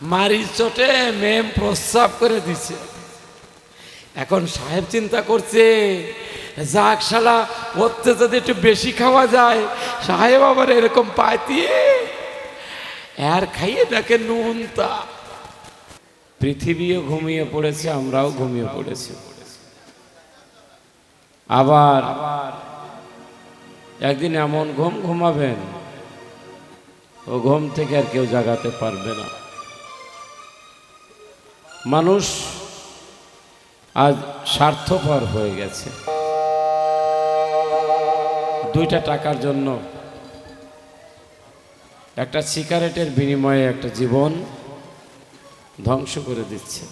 মারি চোটে মেম প্রস্রাব করে দিছে। এখন সাহেব চিন্তা করছে, যাক শালা, ওতে যদি একটু বেশি খাওয়া যায়, সাহেব আবার এরকম পাইতিয়ে আর খাইয়ে দেখে নুন তা পৃথিবীও ঘুমিয়ে পড়েছে, আমরাও ঘুমিয়ে পড়েছি। আবার একদিন এমন ঘুম ঘুমাবেন, ও ঘুম থেকে আর কেউ জাগাতে পারবে না। মানুষ আজ স্বার্থপর হয়ে গেছে। দুইটা টাকার জন্য একটা সিগারেটের বিনিময়ে একটা জীবন ধ্বংস করে দিচ্ছে।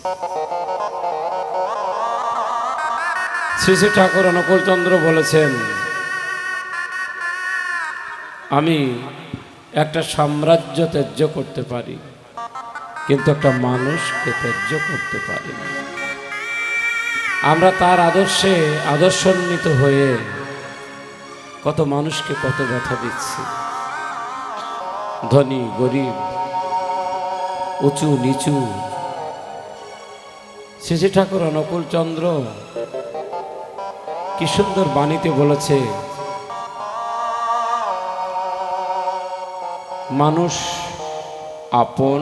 শ্রী ঠাকুর অনুকূলচন্দ্র বলেছেন, আমি একটা সাম্রাজ্য ত্যায্য করতে পারি। কিন্তু একটা মানুষকে ত্যায্য করতে পারি না। আমরা তার আদর্শে আদর্শান্বিত হয়ে কত মানুষকে কত ব্যথা দিচ্ছি। ধনী, গরিব, উঁচু, নিচু শ্রী ঠাকুর, অনুকূল চন্দ্র, কি সুন্দর বাণীতে বলেছে, মানুষ আপন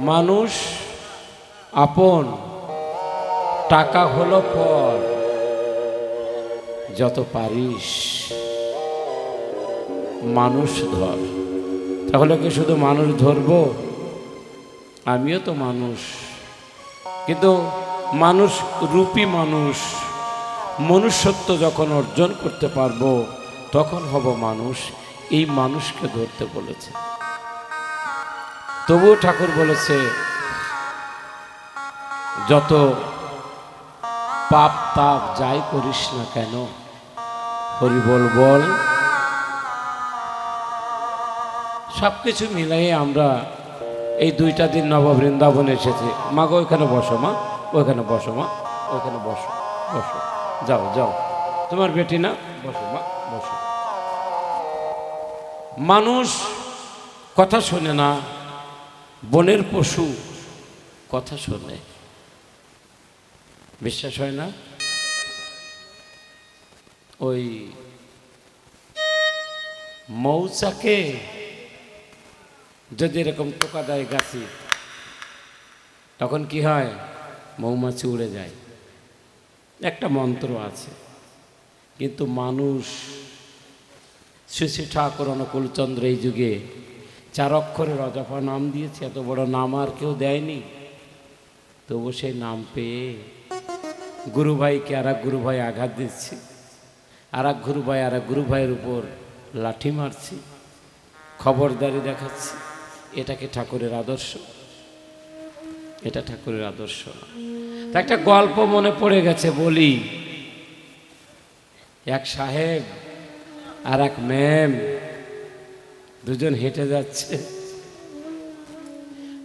মানুষ আপন, টাকা হলো পর, যত পারিস মানুষ ধর। তাহলে কি শুধু মানুষ ধরবো? আমিও তো মানুষ। কিন্তু মানুষ রূপী মানুষ, মনুষ্যত্ব যখন অর্জন করতে পারব, তখন হব মানুষ। এই মানুষকে ধরতে বলেছে। তবুও ঠাকুর বলেছে, যত পাপ তাপ যাই করিস না কেন, হরি বল সব কিছু মিলাই আমরা এই দুইটা দিন নববৃন্দাবনে এসেছি। মা গো, ওইখানে বসো, মা। ওইখানে বসো, মা। ওইখানে বসো বসো। যাও যাও। তোমার বেটি না? বসো, মা, বসো। মানুষ কথা শোনে না বনের পশু, কথা শোনে। বিশ্বাস হয় না? ওই মৌচাকে যদি এরকম টোকা দেয় গাছি, তখন কি হয়? মৌমাছি উড়ে যায়। একটা মন্ত্র আছে, কিন্তু মানুষ শ্রী শ্রী ঠাকুর অনুকূলচন্দ্র এই যুগে চার অক্ষরের অজপা নাম দিয়েছে, এত বড় নাম আর কেউ দেয়নি। তবু সেই নাম পেয়ে গুরু ভাইকে আর এক গুরু ভাই আঘাত দিচ্ছে, আর এক গুরু ভাই আর এক গুরু ভাইয়ের উপর লাঠি মারছি, খবরদারি দেখাচ্ছি। এটাকে ঠাকুরের আদর্শ? এটা ঠাকুরের আদর্শ তা একটা গল্প মনে পড়ে গেছে, বলি। এক সাহেব আর এক ম্যাম দুজন হেঁটে যাচ্ছে।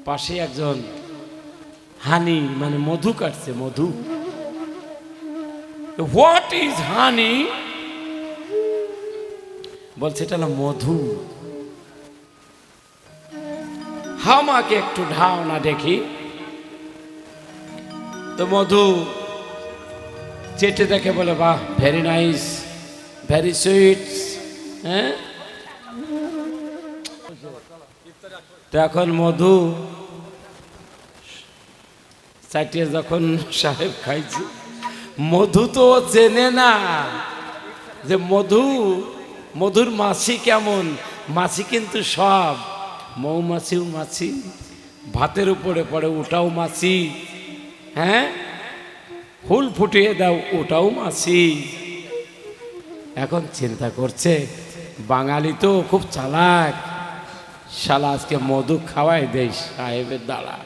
পাশে একজন হানি মানে মধু কাটছে, মধু। হোয়াট ইজ হানি বলছে, এটা হলো মধু। হামাকে একটু ঢাও না দেখি। তো মধু চেটে দেখে বলে, বাহ ভেরি নাইস ভেরি সুইট হ্যাঁ? তো এখন মধু চাটিয়ে যখন সাহেব খাইছে, মধু তো চেনে না যে মধু, মধুর মাছি কেমন? মাছি কিন্তু সব। মৌমাছিও মাছি, ভাতের উপরে পড়ে ওটাও মাছি হ্যাঁ? ফুল ফুটিয়ে দাও, ওটাও মাছি। এখন চিন্তা করছে, বাঙালি তো খুব চালাক। শালা আজকে মধু খাওয়াই দেয় সাহেবের দ্বারা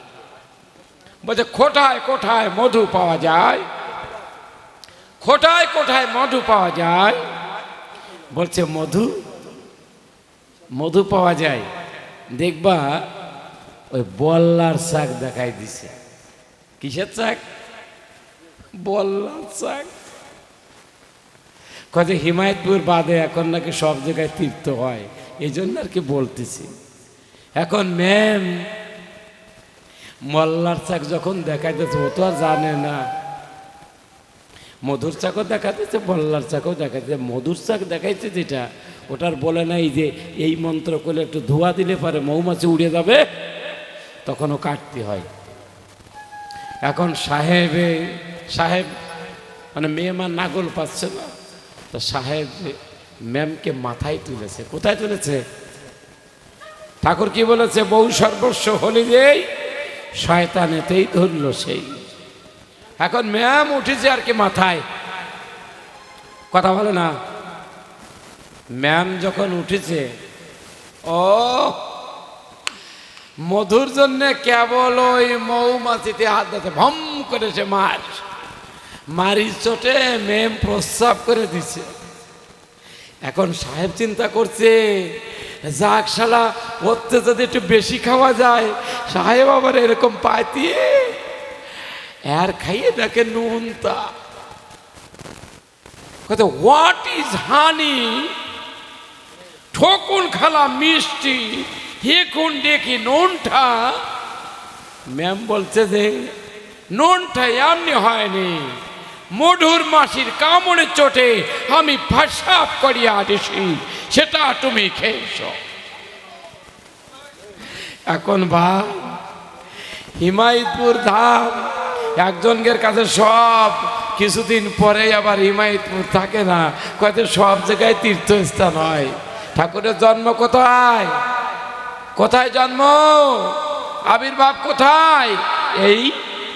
বলছে কোথায় কোঠায় মধু পাওয়া যায়? কোথায় কোঠায় মধু পাওয়া যায়? বলছে, মধু? মধু পাওয়া যায়। দেখবা, ওই বল্লার শাক দেখাই দিছে। কিসের শাক? বল্লার শাক। কত হিমায়তপুর বাদে এখন নাকি সব জায়গায় তীর্থ হয়। এই জন্য আর কি বলতেছি। এখন ম্যাম, মল্লার চাক যখন দেখাইতেছে, ও তো আর জানে না। মধুর চাকও দেখাতেছে মল্লার চাকও দেখাইতেছে। মধুর চাক দেখাইছে যেটা, ওটার বলে নাই যে এই মন্ত্র করলে একটু ধোয়া দিলে পারে মৌমাছি উড়ে যাবে। তখনও কাটতে হয়। এখন সাহেবে, সাহেব মানে মেয়ে মা নাগল পাচ্ছে না। তো সাহেব, ম্যামকে মাথায় তুলেছে। কোথায় তুলেছে? ঠাকুর কি বলেছে, বউ সর্বস্ব হলি যেই শয়তানেতেই ধরল সেই। এখন ম্যাম উঠেছে আর কি মাথায়। কথা বলে না। ম্যাম যখন উঠেছে, ও, মধুর জন্য কেবল ওই মৌমাছিতে হাত দিতে ভম করে সে মার। মারির চোটে ম্যাম প্রস্রাব করে দিছে। এখন সাহেব চিন্তা করছে যাক শালা, ওতে যদি একটু বেশি খাওয়া যায়, সাহেব আবার এরকম পাতিয়ে আর খাইয়ে দেখে নুনতা কত হোয়াট ইজ হানি ঠকুন খালা মিষ্টি হেকুন দেখি নুনটা। ম্যাম বলছে যে, নুনটা এমনি হয়নি। মধুর মাসির কামড়ে চোটে আমি ফাঁসাপ করিয়া দিছি, সেটা তুমি খেয়েছ। এখন ভাই হিমায়তপুর ধাম একজনের কাছে সব, কিছুদিন পরে আবার হিমায়তপুর থাকে না কয়েক সব জায়গায় তীর্থস্থান হয়। ঠাকুরের জন্ম কোথায়? কোথায় জন্ম? আবির্ভাব কোথায়? এই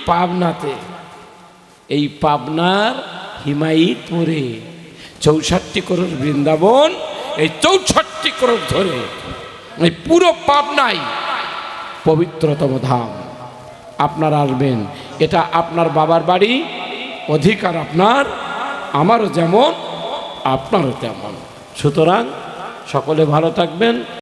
পাবনাতে। এই পাবনার হিমায়তপুরে চৌষট্টি করোড় বৃন্দাবন, এই চৌষট্টি করোড় ধরে এই পুরো পাবনাই পবিত্রতম ধাম। আপনারা আসবেন। এটা আপনার বাবার বাড়ি, অধিকার আপনার, আমারও যেমন, আপনারও তেমন। সুতরাং সকলে ভালো থাকবেন।